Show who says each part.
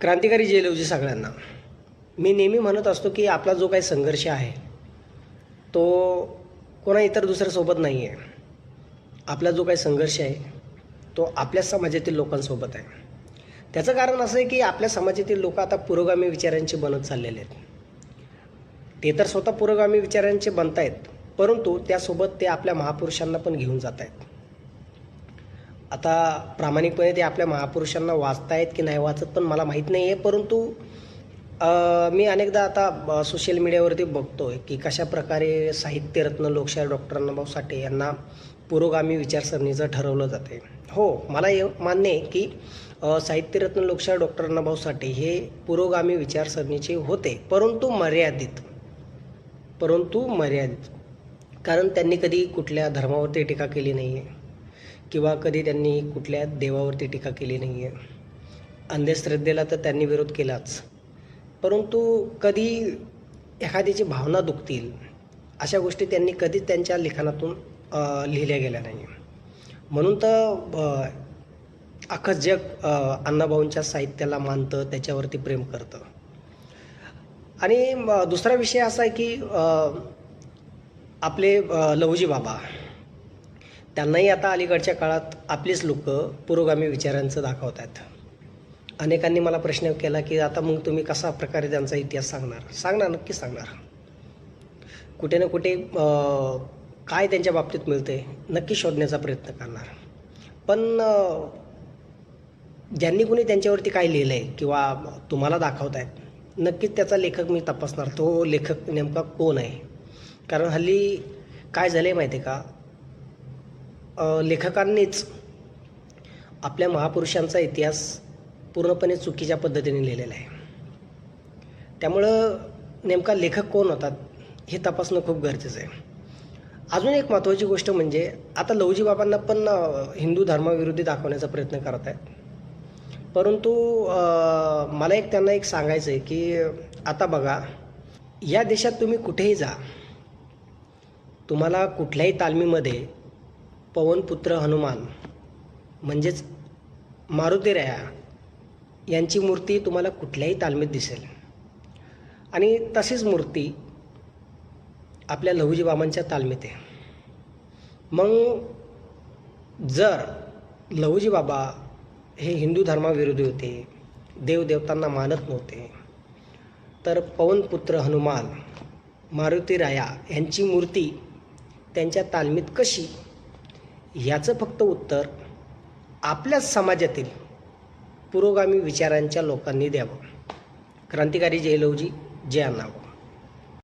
Speaker 1: क्रांतिकारी जयलवजी सगळ्यांना. मी नेहमी म्हणत असतो की आपला जो काही संघर्ष आहे तो कोणा इतर दुसऱ्यासोबत नाही आहे. आपला जो काही संघर्ष आहे तो आपल्या समाजातील लोकांसोबत आहे. त्याचं कारण असं आहे की आपल्या समाजातील लोक आता पुरोगामी विचारांचे बनत चाललेले आहेत. ते तर स्वतः पुरोगामी विचारांचे बनत आहेत परंतु त्यासोबत ते आपल्या महापुरुषांना पण घेऊन जात आहेत आता प्रामाणिकपणे ते आपल्या महापुरुषांना वाचतायत की नाही वाचत पण मला माहीत नाही आहे परंतु मी अनेकदा आता सोशल मीडियावरती बघतो आहे की कशा प्रकारे साहित्यरत्न लोकशाही डॉक्टर अण्णाभाऊ साठे यांना पुरोगामी विचारसरणीचं ठरवलं जाते. हो मला हे मान्य आहे की साहित्यरत्न लोकशाही डॉक्टर अण्णाभाऊ साठे हे पुरोगामी विचारसरणीचे होते परंतु मर्यादित. परंतु मर्यादित. कारण त्यांनी कधी कुठल्या धर्मावरती टीका केली नाही आहे किंवा कधी त्यांनी कुठल्या देवावरती टीका केली नाही आहे अंधश्रद्धेला तर त्यांनी विरोध केलाच. परंतु कधी एखाद्याची भावना दुखतील अशा गोष्टी त्यांनी कधीच त्यांच्या लिखाणातून लिहिल्या गेल्या नाही म्हणून तर अख्खं जग अण्णाभाऊंच्या साहित्याला मानतं त्याच्यावरती प्रेम करतं. आणि दुसरा विषय असा आहे की आपले लवजी लहुजी बाबा त्यांनाही आता अलीकडच्या काळात आपलीच लोकं पुरोगामी विचारांचं दाखवत आहेत अनेकांनी मला प्रश्न केला की आता मग तुम्ही कसा प्रकारे त्यांचा इतिहास सांगणार? सांगणार नक्की सांगणार. कुठे ना कुठे काय त्यांच्या बाबतीत मिळते नक्की शोधण्याचा प्रयत्न करणार. पण ज्यांनी कोणी त्यांच्यावरती काय लिहिलं आहे किंवा तुम्हाला दाखवत आहेत नक्कीच त्याचा लेखक मी तपासणार. तो लेखक नेमका कोण आहे? कारण हल्ली काय झालं आहे माहिती आहे का? लेखकांनीच आपल्या महापुरुषांचा इतिहास पूर्णपणे चुकीच्या पद्धतीने लिहिलेला आहे. त्यामुळं नेमका लेखक कोण होतात हे तपासणं खूप गरजेचं आहे. अजून एक महत्त्वाची गोष्ट म्हणजे आता लवजीबाबांना पण हिंदू धर्माविरोधी दाखवण्याचा प्रयत्न करत आहेत. परंतु मला एक त्यांना एक सांगायचं आहे की आता बघा या देशात तुम्ही कुठेही जा तुम्हाला कुठल्याही तालमीमध्ये पवनपुत्र हनुमान म्हणजेच मारुतीराया यांची मूर्ती तुम्हाला कुठल्याही तालमीत दिसेल. आणि तशीच मूर्ती आपल्या लहुजी बाबांच्या तालमीत आहे. मग जर लहुजी बाबा हे हिंदू धर्माविरोधी होते देवदेवतांना मानत नव्हते तर पवनपुत्र हनुमान मारुतीराया यांची मूर्ती त्यांच्या तालमीत कशी याचं फक्त उत्तर आपल्याच समाजातील पुरोगामी विचारांच्या लोकांनी द्यावं. क्रांतिकारी जयलवजी जय अण्णाभाऊ